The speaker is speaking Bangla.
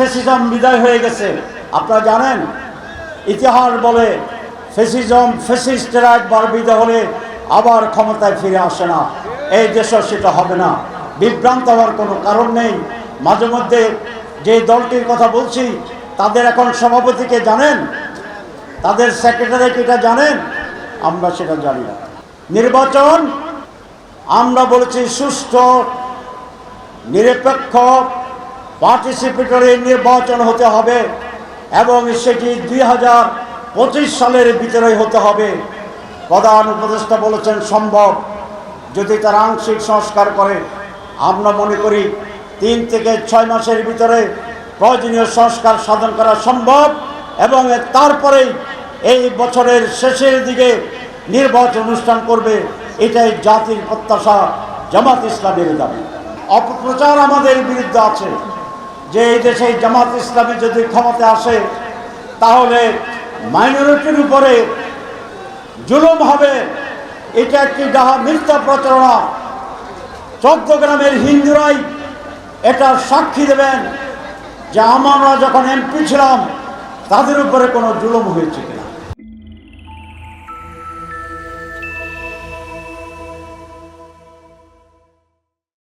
ফেসিজম বিদায় হয়ে গেছে। আপনারা জানেন, ইতিহাস বলে ফেসিজম ফেসিস্টেরা একবার বিদায় হলে আবার ক্ষমতায় ফিরে আসে না। এই দেশও সেটা হবে না। বিভ্রান্ত হওয়ার কোনো কারণ নেই। মাঝে মধ্যে যে দলটির কথা বলছি, তাদের এখন সভাপতিকে জানেন, তাদের সেক্রেটারি এটা জানেন, আমরা সেটা জানি না। নির্বাচন, আমরা বলেছি সুষ্ঠু, নিরপেক্ষ পার্টিসিপেটরি নির্বাচন হতে হবে এবং সেটি দুই হাজার পঁচিশ সালের ভিতরে হতে হবে। প্রধান উপদেষ্টা বলেছেন, সম্ভব। যদি তারা আংশিক সংস্কার করে, আমরা মনে করি তিন থেকে ছয় মাসের ভিতরে প্রয়োজনীয় সংস্কার সাধন করা সম্ভব এবং তারপরেই এই বছরের শেষের দিকে নির্বাচন অনুষ্ঠান করবে, এটাই জাতির প্রত্যাশা, জামাত ইসলামের দাবি। অপপ্রচার আমাদের বিরুদ্ধে আছে। যে এই দেশে জামাত ইসলামী যদি ক্ষমতা আসে, তাহলে মাইনরিটির উপরে জুলুম হবে এটা একটি ডাহা মিথ্যা প্রচারণা চট্টগ্রামের হিন্দুরাই এটা সাক্ষী দেবেন যে আমরা যখন এমপি ছিলাম, তাদের উপরে কোনো জুলুম হয়েছে কিনা।